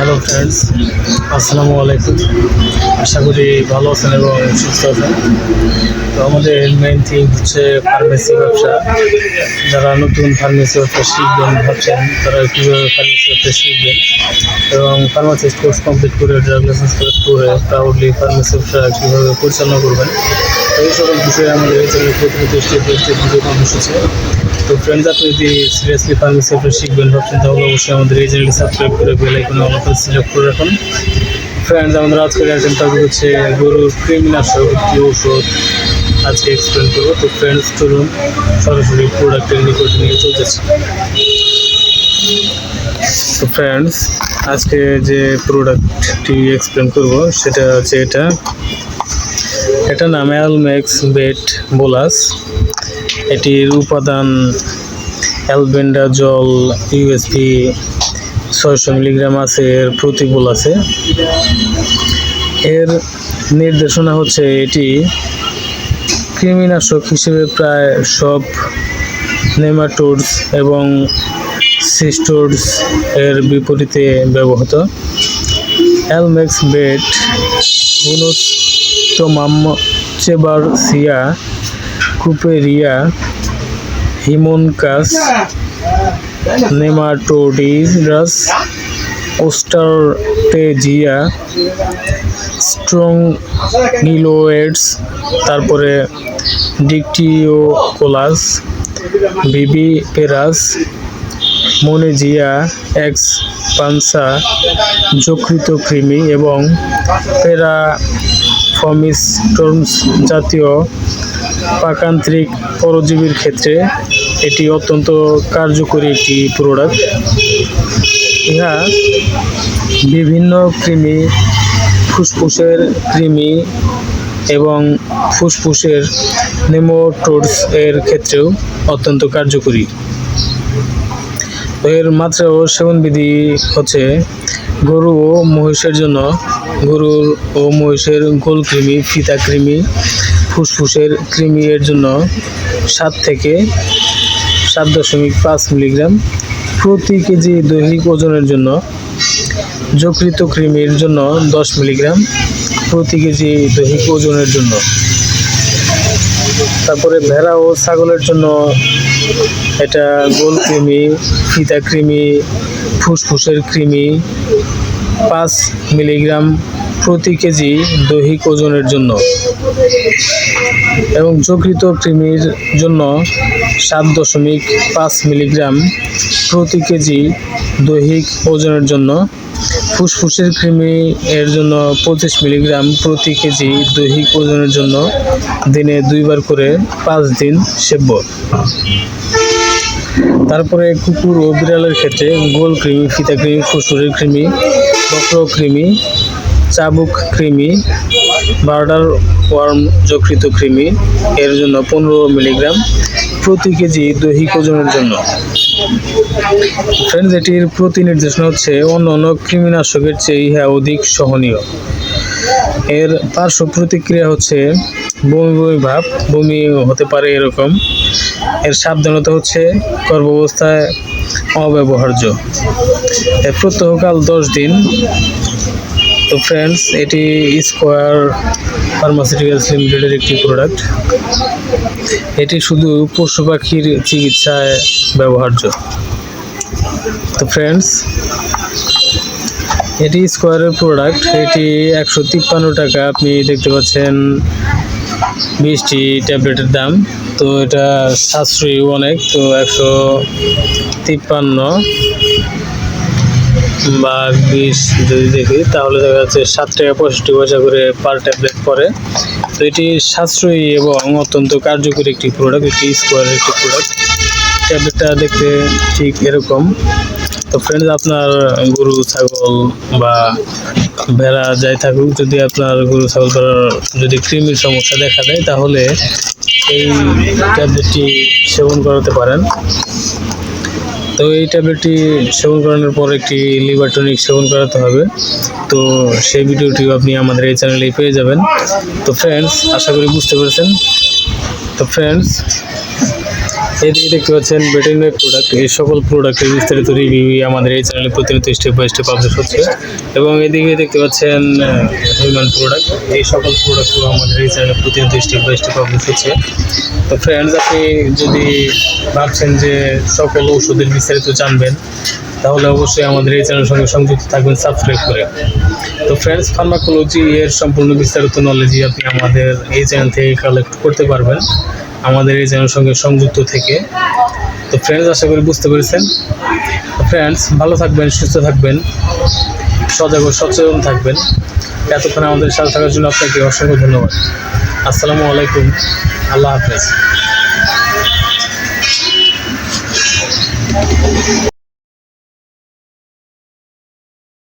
Hello friends আসসালামু আলাইকুম। আশা করি ভালো আছেন এবং সুস্থ আছেন। তো আমাদের মেইন থিং হচ্ছে ফার্মেসি ব্যবসা। যারা নতুন ফার্মেসি ব্যবসা শিখবেন ভাবছেন, তারা কীভাবে ফার্মেসি ব্যবসা শিখবেন এবং ফার্মাসিস্ট কোর্স কমপ্লিট করে ড্রাইভ লাইসেন্স করে প্রাউডলি ফার্মেসি ব্যবসা কীভাবে পরিচালনা করবেন, এই সকল বিষয়ে আমাদের এই চ্যানেলে প্রতিনিয়ত স্টেপ স্টেপ ভিডিও কর্মসূচি তো ফ্রেন্ডস আপনি যদি সিরিয়াসলি ফার্মেসি ব্যবসা শিখবেন, ভাবছেন তাহলে অবশ্যই আমাদের এই চ্যানেলকে সাবস্ক্রাইব করে বেল আইকনে অল সিলেক্ট করে রাখুন। ফ্রেন্ডস আমাদের আজকের আইটেম টপিক হচ্ছে গরুর কৃমিনাশক একটি ওষুধ আজকে এক্সপ্লেন করব। তো ফ্রেন্ডস চলুন সরাসরি প্রোডাক্টের নিকট নিয়ে চলতেছি তো ফ্রেন্ডস আজকে যে প্রোডাক্টটি এক্সপ্লেন করব, সেটা হচ্ছে এটা। এটা নাম অ্যালমেক্স বেট বোলাস এটির উপাদান অ্যালবেন্ডা জল ইউএসপি ছয়শো মিলিগ্রাম আছে, এর প্রতিকূল আছে। এর নির্দেশনা হচ্ছে এটি কৃমিনাশক হিসেবে প্রায় সব নেমাটোডস এবং সিস্টোডস এর বিপরীতে ব্যবহৃত। অ্যালমেক্স বেট বুনোস্টোমাম চেবারসিয়া কুপেরিয়া হিমনকাস, নেমাটোডিরাস ওস্টারটেজিয়া স্ট্রং নিলোয়েডস তারপরে ডিকটিওকোলাস বিবি পেরাস মনেজিয়া, এক্স পানসা যকৃত কৃমি এবং পেরা প্যারাফমিস্টর্মস জাতীয় পাকান্ত্রিক পরজীবীর ক্ষেত্রে এটি অত্যন্ত কার্যকরী একটি প্রোডাক্ট ইহা বিভিন্ন কৃমি, ফুসফুসের কৃমি এবং ফুসফুসের নেমোটোডস এর ক্ষেত্রেও অত্যন্ত কার্যকরী। এর মাত্রা ও সেবনবিধি হচ্ছে গরু ও মহিষের জন্য গরুর ও মহিষের গোল কৃমি, ফিতা কৃমি, ফুসফুসের কৃমি এর জন্য সাত থেকে সাত দশমিক পাঁচ মিলিগ্রাম প্রতি কেজি দৈহিক ওজনের জন্য যকৃত কৃমির জন্য দশ মিলিগ্রাম প্রতি কেজি দৈহিক ওজনের জন্য। তারপরে ভেড়া ও ছাগলের জন্য এটা গোল কৃমি, ফিতা কৃমি, ফুসফুসের কৃমি পাঁচ মিলিগ্রাম প্রতি কেজি দৈহিক ওজনের জন্য। এবং যকৃত কৃমির জন্য সাত দশমিক পাঁচ মিলিগ্রাম প্রতি কেজি দৈহিক ওজনের জন্য। ফুসফুসের কৃমি এর জন্য পঁচিশ মিলিগ্রাম প্রতি কেজি দৈহিক ওজনের জন্য দিনে দুইবার করে পাঁচ দিন সেব্য। তারপরে কুকুর ও বিড়ালের ক্ষেত্রে গোল কৃমি, ফিতা কৃমি, ফুসফুসের কৃমি বক্র কৃমি, চাবুক কৃমি, বার্ডার ওয়ার্ম যকৃত কৃমি, এর জন্য পনেরো মিলিগ্রাম প্রতি কেজি দৈহিক ওজনের জন্য। ফ্রেন্ডস, এটির প্রতি নির্দেশনা হচ্ছে অন্য অন্য কৃমিনাশকের চেয়ে ইহা অধিক সহনীয়। এর পার্শ্ব প্রতিক্রিয়া হচ্ছে বমি বমি ভাব। বমি হতে পারে এরকম। এর সাবধানতা হচ্ছে গর্ভাবস্থায় অব্যবহার্য। প্রত্যহকাল দশ দিন। তো ফ্রেন্ডস এটি স্কোয়ার ফার্মাসিউটিক্যালস লিমিটেডের একটি প্রোডাক্ট এটি শুধু পশু পাখির চিকিৎসায় ব্যবহার্য। তো ফ্রেন্ডস এটি স্কোয়ারের প্রোডাক্ট এটি একশো তিপ্পান্ন টাকা। আপনি দেখতে পাচ্ছেন বিশটি ট্যাবলেটের দাম। তো এটা সাশ্রয়ী অনেক, তো একশো তিপ্পান্ন বা বিশ যদি দেখি, তাহলে দেখা যাচ্ছে সাত টাকা পঁয়ষট্টি পয়সা করে পার ট্যাবলেট পরে তো এটি সাশ্রয়ী এবং অত্যন্ত কার্যকরী একটি প্রোডাক্ট একটি স্কোয়ারের একটি প্রোডাক্ট ট্যাবলেটটা দেখতে ঠিক এরকম। তো ফ্রেন্ডস আপনার গরু, ছাগল বা ভেড়া যাই থাকুক, যদি আপনার গরু, ছাগল ভেড়ার যদি কৃমির সমস্যা দেখা দেয়, তাহলে এই ট্যাবলেটটি সেবন করাতে পারেন। তো এই ট্যাবলেটটি সেবন করানোর পর একটি লিভার টনিক সেবন করাতে হবে। তো সেই ভিডিওটিও আপনি আমাদের এই চ্যানেলে পেয়ে যাবেন। তো ফ্রেন্ডস আশা করি বুঝতে পেরেছেন। তো ফ্রেন্ডস এদিকে দেখতে পাচ্ছেন ভেটেরিনারি প্রোডাক্ট এই সকল প্রোডাক্টের বিস্তারিত রিভিউ আমাদের এই চ্যানেলে প্রতিনিয়ত স্টেপ বাই স্টেপ আপডেট হচ্ছে। এবং এদিকে দেখতে পাচ্ছেন হিউম্যান প্রোডাক্ট এই সকল প্রোডাক্টগুলো আমাদের এই চ্যানেলে প্রতিনিয়ত স্টেপ বাই স্টেপ আপডেট হচ্ছে। তো ফ্রেন্ডস আপনি যদি ভাবছেন যে সকল ওষুধের বিস্তারিত জানবেন, তাহলে অবশ্যই আমাদের এই চ্যানেলের সঙ্গে সংযুক্ত থাকবেন সাবস্ক্রাইব করে। তো ফ্রেন্ডস ফার্মাকোলজি এর সম্পূর্ণ বিস্তারিত নলেজই আপনি আমাদের এই চ্যানেল থেকে কালেক্ট করতে পারবেন। আমাদের এই চ্যানেলের সঙ্গে সংযুক্ত থেকে। তো ফ্রেন্ডস আশা করি বুঝতে পেরেছেন। ফ্রেন্ডস ভালো থাকবেন, সুস্থ থাকবেন, সজাগ ও সচেতন থাকবেন। এতক্ষণ আমাদের সাথে থাকার জন্য আপনাকে অসংখ্য ধন্যবাদ। আসসালামু আলাইকুম। আল্লাহ হাফেজ।